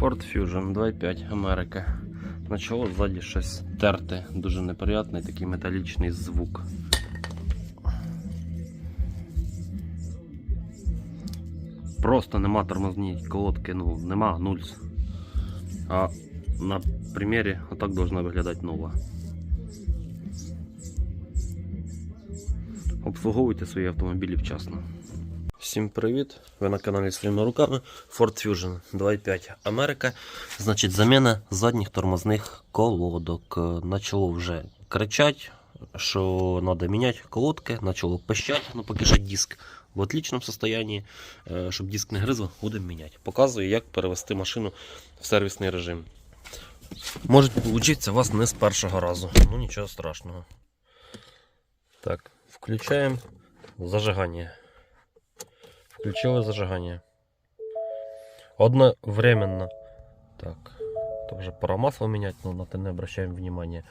Ford Fusion 2.5 Америка. Начало ззаді щось терте, дуже неприятний такий металічний звук. Просто нема тормозній колодки, ну нема нульс. А на примірі отак должна виглядати нова. Обслуговуйте свої автомобілі вчасно. Всім привіт! Ви на каналі своїми руками Ford Fusion 2.5 Америка. Значить, заміна задніх тормозних колодок. Начало вже кричать, що треба міняти колодки, почало пищати, ну поки що диск в отличному состоянии, Е, щоб диск не гризло, будемо міняти. Показую, як перевести машину в сервісний режим. Може вийти у вас не з першого разу, ну нічого страшного. Так, включаємо зажигання. Включили зажигание. Одновременно. Так. Это уже пора масло менять, но на это не обращаем внимания.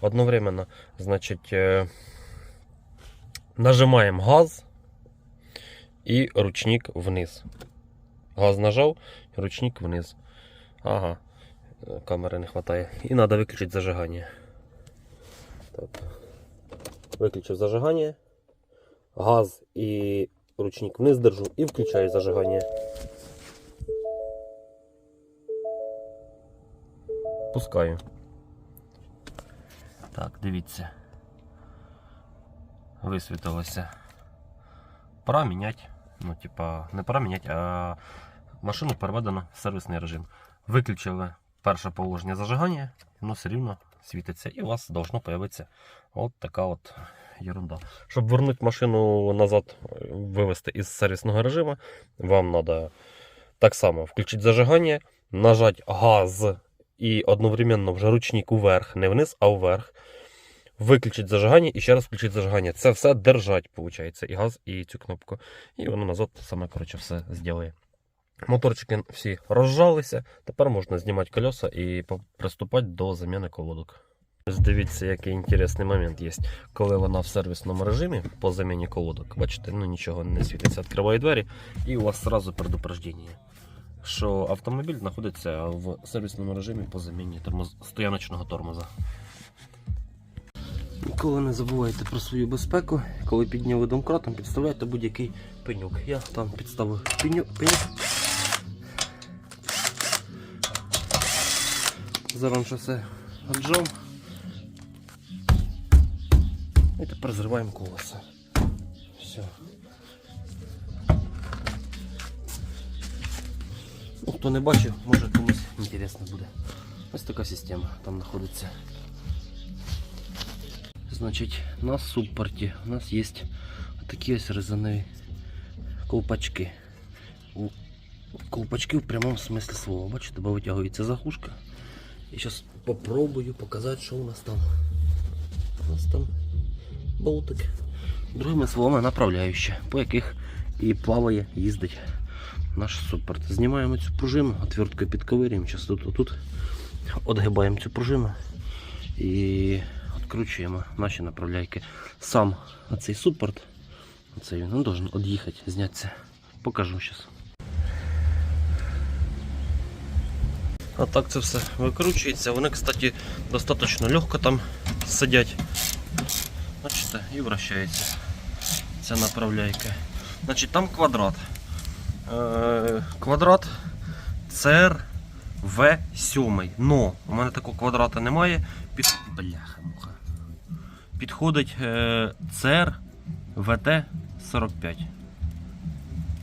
Одновременно, значит, э, нажимаем газ и ручник вниз. Газ нажал, ручник вниз. Ага, э, камеры не хватает. И надо выключить зажигание. Так. Выключив зажигание. Газ и ручник вниз держу і включаю зажигання. Пускаю. Так, дивіться. Висвітилося. Пора міняти. Ну, типа, не пора міняти, а машину переведено в сервісний режим. Виключили перше положення зажигання, воно все рівно світиться. І у вас должно появитися от така от ерунда. Щоб вернути машину назад, е, вивести із сервісного режиму, вам треба так само включити зажигання, нажати газ і одновременно вже ручник уверх, не вниз, а вверх. Виключити зажигання і ще раз включити зажигання. Це все держать, виходить, і газ, і цю кнопку. І воно назад саме коротше, все зробить. Моторчики всі розжалися. Тепер можна знімати колеса і приступати до заміни колодок. Дивіться, який інтересний момент є. Коли вона в сервісному режимі по заміні колодок, бачите, ну нічого не світиться, відкриває двері, і у вас одразу предупреждення, що автомобіль знаходиться в сервісному режимі по заміні тормоз... стояночного тормоза. Ніколи не забувайте про свою безпеку. Коли підняли домкратом, підставляйте будь-який пенюк. Я там підставив пеню... пенюк. Зараз все отжав. І тепер зриваємо колеса. Все. Ну, хто не бачив, може комусь інтересно буде. Ось така система там знаходиться. Значить, на суппорті у нас є такі ось резинові колпачки. У колпачки в прямому смислі слова. Бачите, бо витягується захушка. І зараз попробую показати, що у нас там. У нас там болтик. Другими словами, направляючі, по яких і плаває, їздить наш супорт. Знімаємо цю пружину, отверткою підковирюємо, зараз тут, отут отгибаємо цю пружину і відкручуємо наші направляйки. Сам цей супорт, оцей він должен від'їхати, знятися. Покажу зараз. А так це все викручується. Вони, кстати, достатньо легко там сидять. Бачите, і вращається ця направляйка. Значить, там квадрат. Е, квадрат CRV7. Но у мене такого квадрата немає. Під... Бляха муха. Підходить е, CRVT45.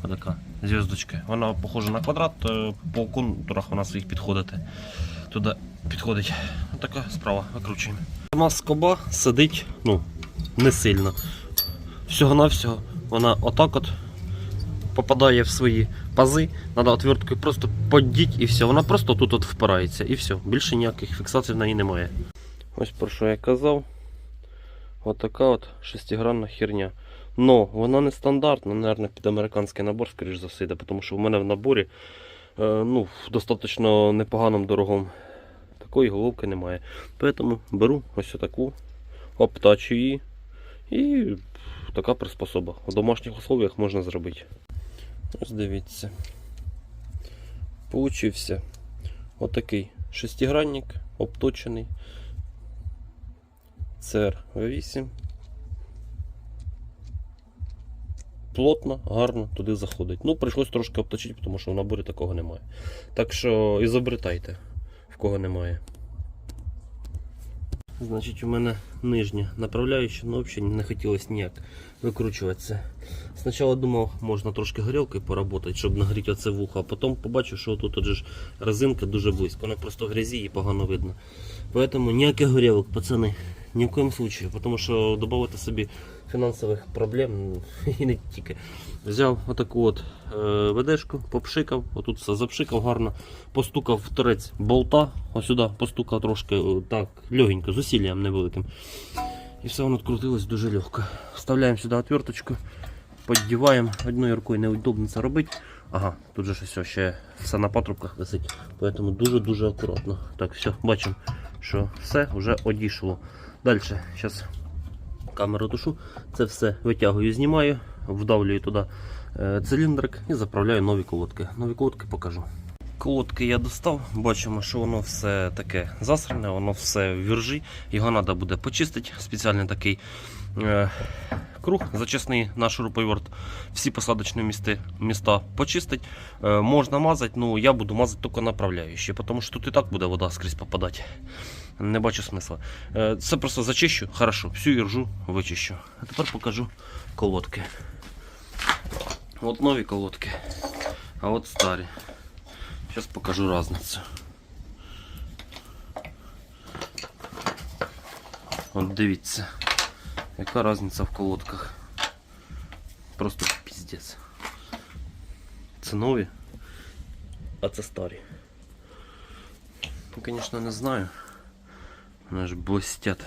Отака зв'язочка. Вона похожа на квадрат, е, по контурах вона своїх підходить. Туди підходить. Отака справа, викручуємо. У нас скоба сидить, ну, не сильно. Всього-навсього вона отак от попадає в свої пази. Треба отверткою просто подіть і все. Вона просто тут от впирається і все. Більше ніяких фіксацій в неї немає. Ось про що я казав. Отака от шестигранна херня. Но вона не стандартна, мабуть, під американський набор, скоріш за все, йде, тому що в мене в наборі е, ну, в достатньо непоганому дорогому. Такої головки немає. Тому беру ось таку, обтачу її і така приспособа. У домашніх условиях можна зробити. Ось дивіться. Получився Отакий шестигранник, обточений. CR V8. Плотно, гарно туди заходить. Ну, прийшлось трошки обточити, тому що в наборі такого немає. Так що ізобретайте, в кого немає. Значить, у мене нижня направляюча, ну взагалі не хотілося ніяк викручуватися. Спочатку думав, можна трошки горілкою поработати, щоб нагріти оце вухо, а потім побачив, що тут же резинка дуже близько, вона просто в грязі і погано видно. Поэтому ніяких горілок, пацани, ні в коєму випадку, тому що додати собі фінансових проблем і не тільки. Взяв отаку от е, ведешку, попшикав, отут все запшикав гарно, постукав в торець болта, ось сюди постукав трошки е, так, легенько, з усіллям невеликим. І все воно відкрутилось дуже легко. Вставляємо сюди отверточку, піддіваємо, одною рукою неудобно це робити. Ага, тут же все, ще все на патрубках висить, тому дуже-дуже акуратно. Так, все, бачимо, що все вже одійшло. Далі, зараз камеру тушу, це все витягую, знімаю, вдавлюю туди е, циліндрик і заправляю нові колодки. Нові колодки покажу. Колодки я достав, бачимо, що воно все таке засране, воно все в віржі. Його треба буде почистити. Спеціальний такий е, круг зачисний на шуруповерт. Всі посадочні місти, міста почистить. Е, можна мазати, ну я буду мазати тільки направляючі, тому що тут і так буде вода скрізь попадати. Не бачу смисла. Е, Це просто зачищу, хорошо, всю іржу вичищу. А тепер покажу колодки. От нові колодки, а от старі. Зараз покажу різницю. От дивіться, яка різниця в колодках. Просто піздець. Це нові, а це старі. Ну, звісно, не знаю. Вони ж блестять.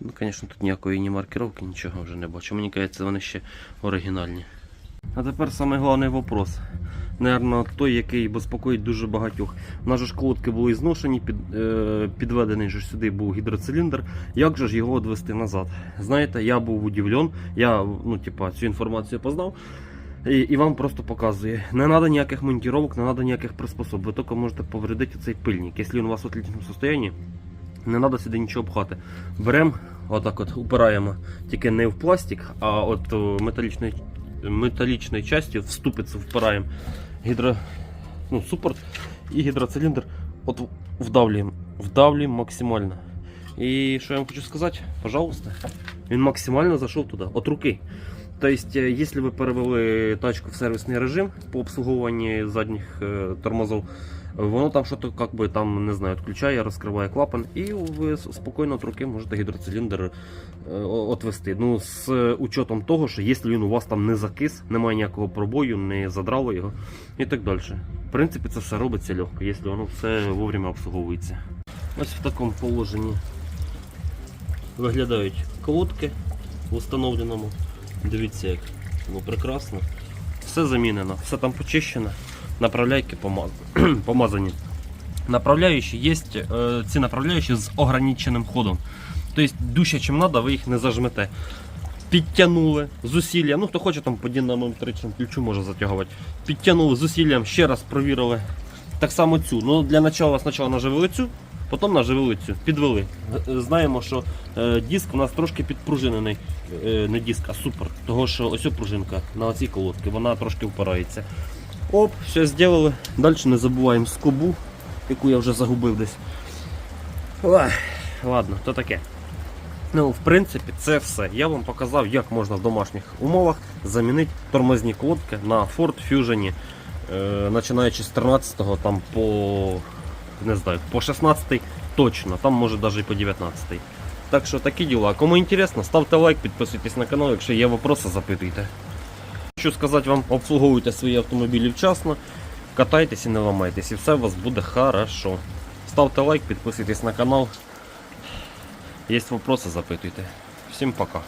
Ну, звісно, тут ніякої ні маркировки, нічого вже не бачу. Мені здається, вони ще оригінальні. А тепер самий головний вопрос. Наверно, той, який безпокоїть дуже багатьох. У нас ж колодки були зношені, під, е, підведений же сюди був гідроциліндр. Як же ж його відвести назад? Знаєте, я був удивлен, я ну, типа, цю інформацію познав. І, і вам просто показує. Не треба ніяких монтировок, не треба ніяких приспособ. Ви тільки можете повредити цей пильник. Якщо він у вас в отличному стані, не треба сюди нічого пхати. Беремо, отак от упираємо тільки не в пластик, а от о, металічною, металічною частю в ступицю впираємо гідро, ну, супорт і гідроциліндр от вдавлюємо. Вдавлюємо максимально. І що я вам хочу сказати? Пожалуйста, він максимально зайшов туди, от руки. Тобто, е, якщо ви перевели тачку в сервісний режим по обслуговуванні задніх е, тормозів, воно там щось как би, там, не знаю, відключає, розкриває клапан, і ви спокійно от руки можете гідроциліндр е, отвести. Ну, з учетом того, що якщо він у вас там не закис, немає ніякого пробою, не задрало його і так далі. В принципі, це все робиться легко, якщо воно все вовремя обслуговується. Ось в такому положенні виглядають колодки в установленому. Дивіться, як ну, прекрасно. Все замінено, все там почищено, направляйки помаз- помазані. Направляючі є е, ці направляючі з ограниченим ходом. Тобто дужче, чим треба, ви їх не зажмете. Підтягнули з усиллям, ну хто хоче там по динамометричному ключу може затягувати. Підтягнули з усиллям, ще раз провірили. Так само цю. Ну, для начала спочатку наживили цю, потім наживили цю, підвели. Е, Знаємо, що е, диск у нас трошки підпружинений. Е, не диск, а супер. Того, що ось пружинка на оцій колодці, вона трошки впирається. Оп, все зробили. Далі не забуваємо скобу, яку я вже загубив десь. Ладно, то таке. Ну, в принципі, це все. Я вам показав, як можна в домашніх умовах замінити тормозні колодки на Ford Fusion, е, починаючи з 13-го там по не знаю, по 16 точно, там може навіть і по 19. Так що такі діла. Кому інтересно, ставте лайк, підписуйтесь на канал, якщо є вопроси, запитуйте. Хочу сказати вам, обслуговуйте свої автомобілі вчасно, катайтесь і не ламайтесь, і все у вас буде хорошо. Ставте лайк, підписуйтесь на канал. Є вопроси, запитуйте. Всім пока.